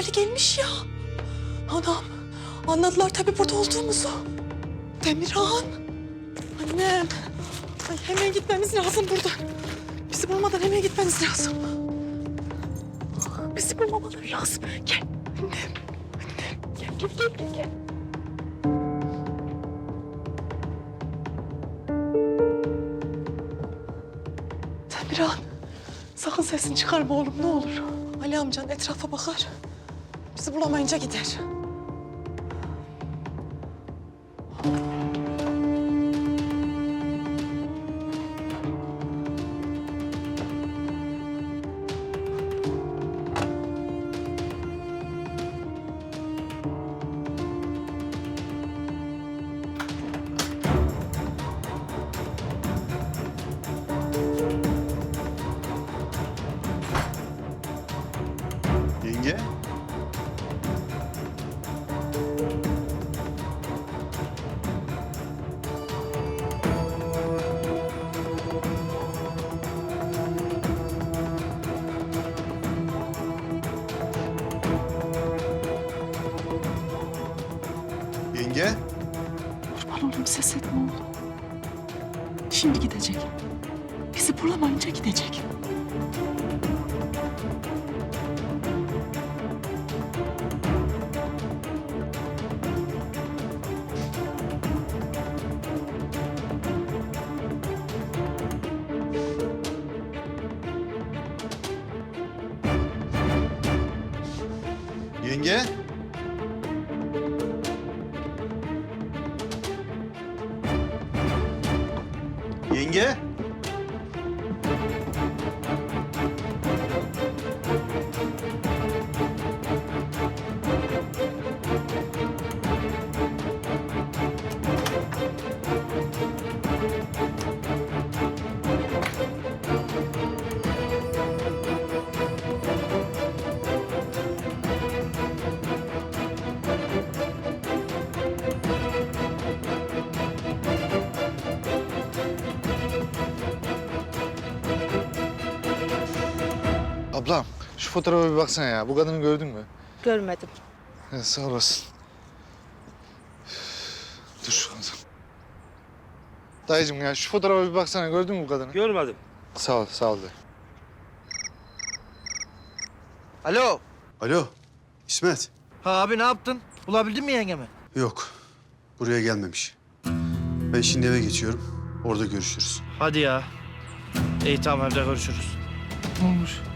Ali gelmiş ya. Anam anladılar tabii burada olduğumuzu. Demirhan. Annem. Ay hemen gitmemiz lazım buradan. Bizi bulmadan hemen gitmemiz lazım. Bizi bulmamaları lazım. Gel. Annem. Annem. Gel gel gel gel. gel. Demirhan. Sakın sesini çıkarma oğlum ne olur. Ali amcan etrafa bakar. Bizi bulamayınca gider. Oğlum ses etme oğlum. Şimdi gidecek. Bizi bulamayınca gidecek. Yenge? Ablam şu fotoğrafa bir baksana ya. Bu kadını gördün mü? Görmedim. Ya, sağ olasın. Dur şu kadın. Dayıcım ya şu fotoğrafa bir baksana. Gördün mü bu kadını? Görmedim. Sağ ol, sağ ol de. Alo. Alo, İsmet. Ha abi ne yaptın? Bulabildin mi yengemi? Yok, buraya gelmemiş. Ben şimdi eve geçiyorum. Orada görüşürüz. Hadi ya. İyi tamam evde görüşürüz. Ne olur.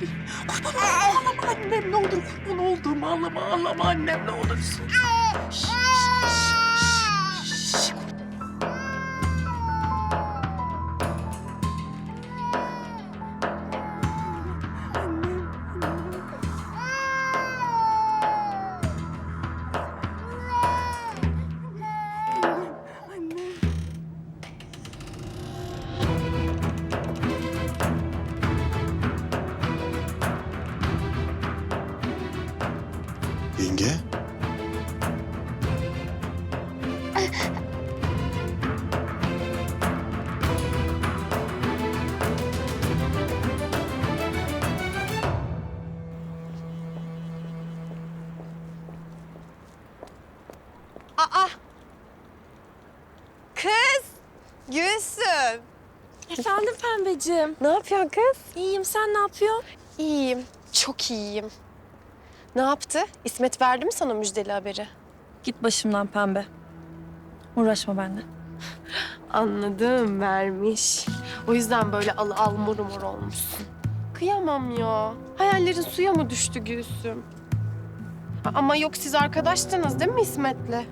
Allah'ım kurban olayım. Ağlama annem ne olur kurban olduğum ağlama ağlama annem ne olursun. Şş, Aa! Kız! Gülsüm! Efendim Pembeciğim. Ne yapıyorsun kız? İyiyim sen ne yapıyorsun? İyiyim. Çok iyiyim. Ne yaptı? İsmet verdi mi sana müjdeli haberi? Git başımdan Pembe. Uğraşma benimle. Anladım, vermiş. O yüzden böyle al al mor mor olmuşsun. Kıyamam ya. Hayallerin suya mı düştü Gülsüm? Ama yok siz arkadaştınız değil mi İsmet'le?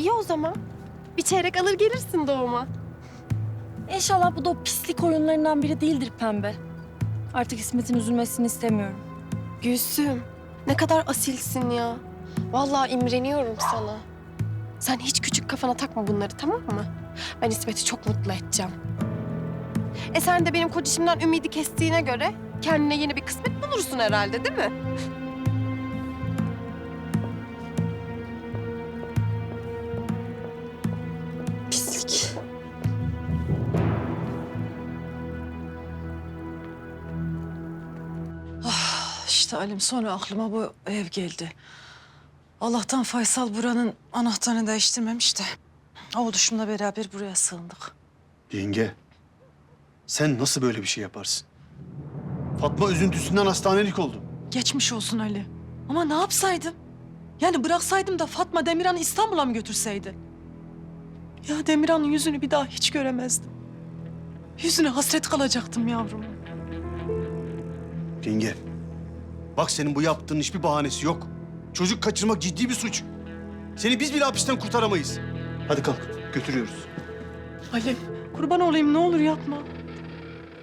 İyi o zaman. Bir çeyrek alır gelirsin doğuma. İnşallah bu da o pislik oyunlarından biri değildir pembe. Artık İsmet'in üzülmesini istemiyorum. Gülsüm ne kadar asilsin ya. Vallahi imreniyorum sana. Sen hiç küçük kafana takma bunları tamam mı? Ben İsmet'i çok mutlu edeceğim. E sen de benim kocişimden ümidi kestiğine göre kendine yeni bir kısmet bulursun herhalde değil mi? Halim sonra aklıma bu ev geldi. Allah'tan Faysal buranın anahtarını değiştirmemiş de. Oğluşumla beraber buraya sığındık. Yenge, sen nasıl böyle bir şey yaparsın? Fatma üzüntüsünden hastanelik oldu. Geçmiş olsun Ali. Ama ne yapsaydım? Yani bıraksaydım da Fatma Demirhan'ı İstanbul'a mı götürseydi? Ya Demirhan'ın yüzünü bir daha hiç göremezdim. Yüzüne hasret kalacaktım yavrum. Yenge, bak senin bu yaptığın hiçbir bahanesi yok. Çocuk kaçırmak ciddi bir suç. Seni biz bile hapisten kurtaramayız. Hadi kalk, götürüyoruz. Ali kurban olayım ne olur yapma.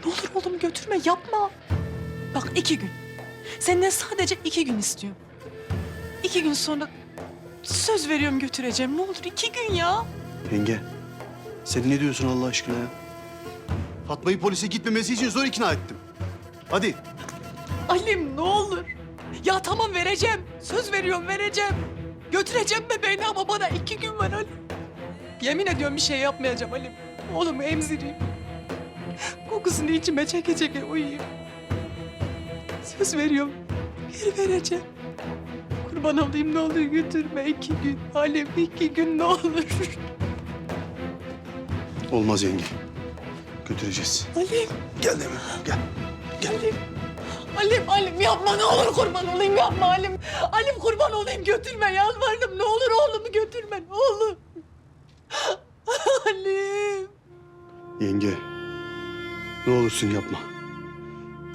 Ne olur oğlum götürme yapma. Bak iki gün. Senden sadece iki gün istiyorum. İki gün sonra söz veriyorum götüreceğim. Ne olur iki gün ya. Yenge, sen ne diyorsun Allah aşkına ya? Fatma'yı polise gitmemesi için zor ikna ettim. Hadi. Alim ne olur. Ya tamam vereceğim. Söz veriyorum vereceğim. Götüreceğim bebeğini ama bana iki gün ver Ali. Yemin ediyorum bir şey yapmayacağım Alim. Oğlumu emzireyim. Kokusunu içime çeke çeke uyuyayım. Söz veriyorum. Geri vereceğim. Kurban olayım ne olur götürme iki gün. Halim iki gün ne olur. Olmaz yenge. Götüreceğiz. Halim, Gel Demir, gel. Gel. Halim. Halim, Halim yapma ne olur kurban olayım yapma Halim. Halim kurban olayım götürme yalvardım ne olur oğlumu götürme ne olur. Halim. Yenge, ne olursun yapma.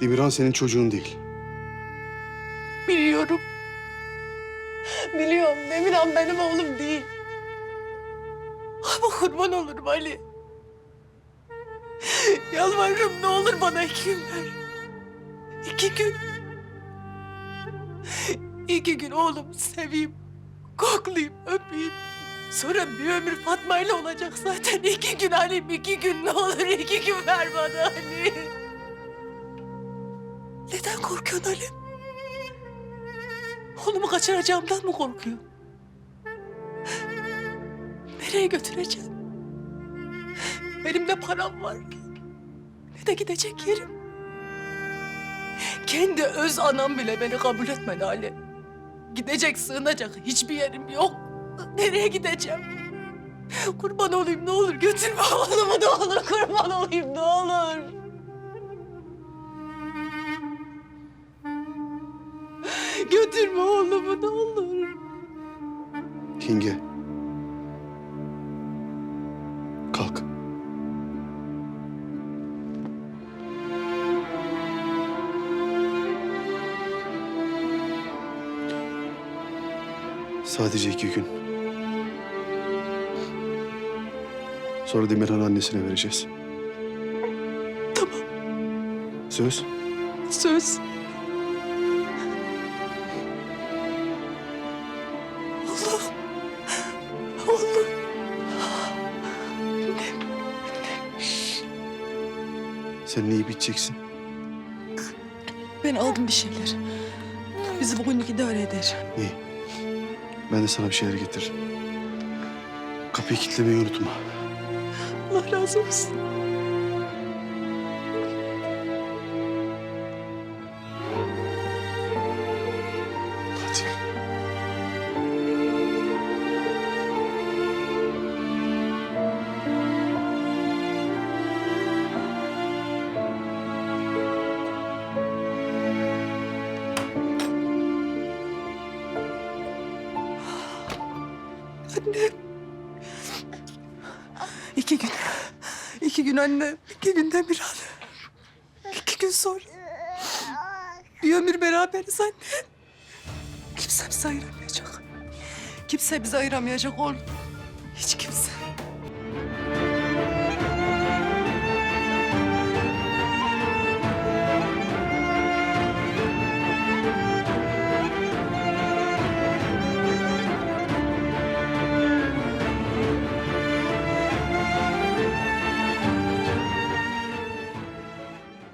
Demirhan senin çocuğun değil. Biliyorum. Biliyorum Demirhan benim oğlum değil. Ama kurban olurum Ali. Yalvarırım ne olur bana gün ver. İki gün. İki gün oğlum seveyim, koklayayım, öpeyim. Sonra bir ömür Fatma ile olacak zaten. iki gün Halim, iki gün ne olur iki gün ver bana Ali. Neden korkuyorsun Halim? Oğlumu kaçıracağımdan mı korkuyor? Nereye götüreceğim? Benim de param var ki. Ne de gidecek yerim. Kendi öz anam bile beni kabul etmedi Ali. Gidecek, sığınacak hiçbir yerim yok. Nereye gideceğim? Kurban olayım ne olur götürme oğlumu ne olur kurban olayım ne olur. Götürme oğlumu ne olur. Yenge. Sadece iki gün. Sonra Demirhan annesine vereceğiz. Tamam Söz. söz. Sen neyi biteceksin? Ben aldım bir şeyler. Bizi bugünlük idare eder. İyi. Ben de sana bir şeyler getiririm. Kapıyı kilitlemeyi unutma. Allah razı olsun. Anne. İki gün. İki gün anne. İki gün Demirhan. İki gün sonra. Bir ömür beraberiz anne. Kimse bizi ayıramayacak. Kimse bizi ayıramayacak oğlum.